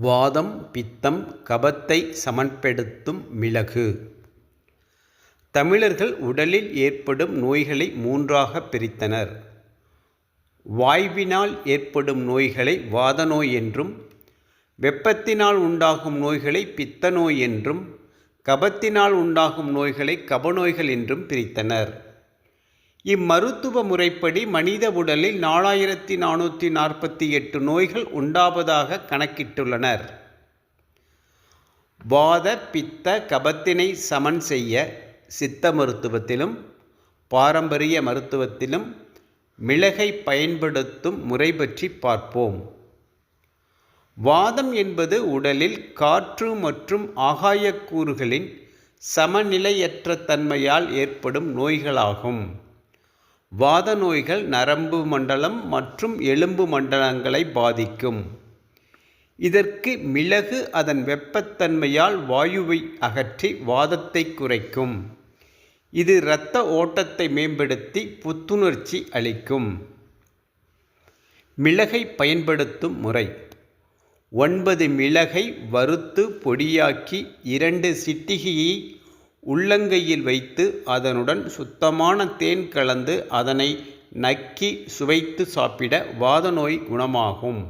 வாதம் பித்தம் கபத்தை சமன்படுத்தும் மிளகு. தமிழர்கள் உடலில் ஏற்படும் நோய்களை மூன்றாகப் பிரித்தனர். வாய்வினால் ஏற்படும் நோய்களை வாதநோய் என்றும் வெப்பத்தினால் உண்டாகும் நோய்களை பித்த நோய் என்றும் கபத்தினால் உண்டாகும் நோய்களை கபநோய்கள் என்றும் பிரித்தனர். இம்மருத்துவ முறைப்படி மனித உடலில் நாலாயிரத்தி நானூற்றி நாற்பத்தி எட்டு நோய்கள் உண்டாவதாக கணக்கிட்டுள்ளனர். வாத பித்த கபத்தினை சமன் செய்ய சித்த மருத்துவத்திலும் பாரம்பரிய மருத்துவத்திலும் மிளகை பயன்படுத்தும் முறை பற்றி பார்ப்போம். வாதம் என்பது உடலில் காற்று மற்றும் ஆகாயக்கூறுகளின் சமநிலையற்ற தன்மையால் ஏற்படும் நோய்களாகும். வாத நோய்கள் நரம்பு மண்டலம் மற்றும் எலும்பு மண்டலங்களை பாதிக்கும். இதற்கு மிளகு அதன் வெப்பத்தன்மையால் வாயுவை அகற்றி வாதத்தை குறைக்கும். இது இரத்த ஓட்டத்தை மேம்படுத்தி புத்துணர்ச்சி அளிக்கும். மிளகை பயன்படுத்தும் முறை. ஒன்பது மிளகை வறுத்து பொடியாக்கி இரண்டு சிட்டிகையை உள்ளங்கையில் வைத்து அதனுடன் சுத்தமான தேன் கலந்து அதனை நக்கி சுவைத்து சாப்பிட வாத நோய் குணமாகும்.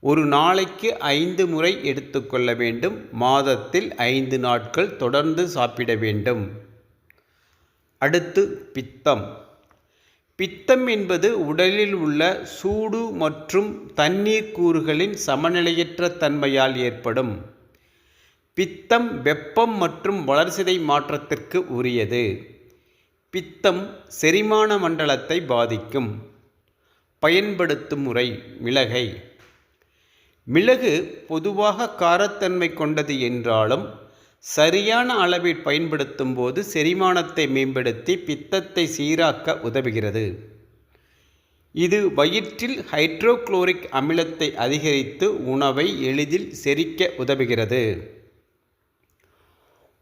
ஒரு நாளைக்கு ஐந்து முறை எடுத்துக்கொள்ள வேண்டும். மாதத்தில் ஐந்து நாட்கள் தொடர்ந்து சாப்பிட வேண்டும். அடுத்து பித்தம். பித்தம் என்பது உடலில் உள்ள சூடு மற்றும் தண்ணீர் கூறுகளின் சமநிலையற்ற தன்மையால் ஏற்படும். பித்தம் வெப்பம் மற்றும் வளர்சிதை மாற்றத்திற்கு உரியது. பித்தம் செரிமான மண்டலத்தை பாதிக்கும். பயன்படுத்தும் முறை மிளகை. மிளகு பொதுவாக காரத்தன்மை கொண்டது என்றாலும் சரியான அளவில் பயன்படுத்தும் போது செரிமானத்தை மேம்படுத்தி பித்தத்தை சீராக்க உதவுகிறது. இது வயிற்றில் ஹைட்ரோகுளோரிக் அமிலத்தை அதிகரித்து உணவை எளிதில் செரிக்க உதவுகிறது.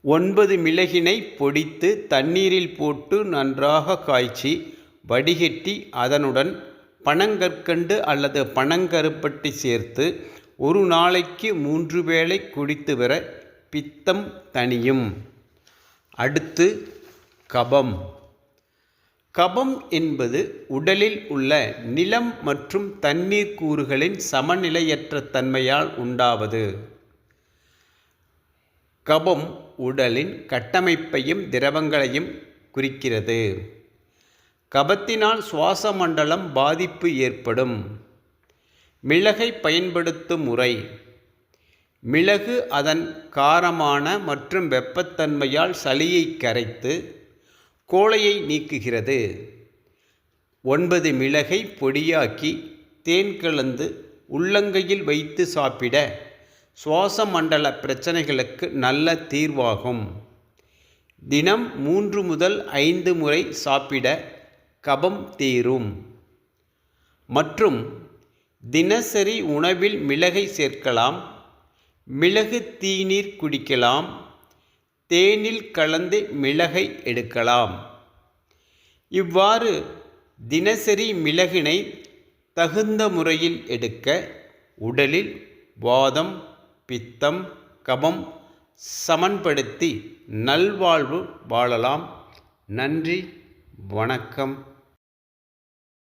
ஒன்பது மிளகினை பொடித்து தண்ணீரில் போட்டு நன்றாக காய்ச்சி வடிகட்டி அதனுடன் பனங்கற்கண்டு அல்லது பனங்கருப்பட்டி சேர்த்து ஒரு நாளைக்கு மூன்று வேளை குடித்து வர பித்தம் தணியும். அடுத்து கபம். கபம் என்பது உடலில் உள்ள நிலம் மற்றும் தண்ணீர் கூறுகளின் சமநிலையற்ற தன்மையால் உண்டாவது. கபம் உடலின் கட்டமைப்பையும் திரவங்களையும் குறிக்கிறது. கபத்தினால் சுவாச மண்டலம் பாதிப்பு ஏற்படும். மிளகை பயன்படுத்தும் முறை. மிளகு அதன் காரமான மற்றும் வெப்பத்தன்மையால் சளியை கரைத்து கோழையை நீக்குகிறது. ஒன்பது மிளகை பொடியாக்கி தேன் கலந்து உள்ளங்கையில் வைத்து சாப்பிட சுவாச மண்டல பிரச்சனைகளுக்கு நல்ல தீர்வாகும். தினம் மூன்று முதல் ஐந்து முறை சாப்பிட கபம் தீரும். மற்றும் தினசரி உணவில் மிளகை சேர்க்கலாம் மிளகு தீநீர் குடிக்கலாம் தேனில் கலந்து மிளகை எடுக்கலாம். இவ்வாறு தினசரி மிளகினை தகுந்த முறையில் எடுக்க உடலில் வாதம் பித்தம் கபம் சமன்படுத்தி நல்வாழ்வு வாழலாம். நன்றி வணக்கம்.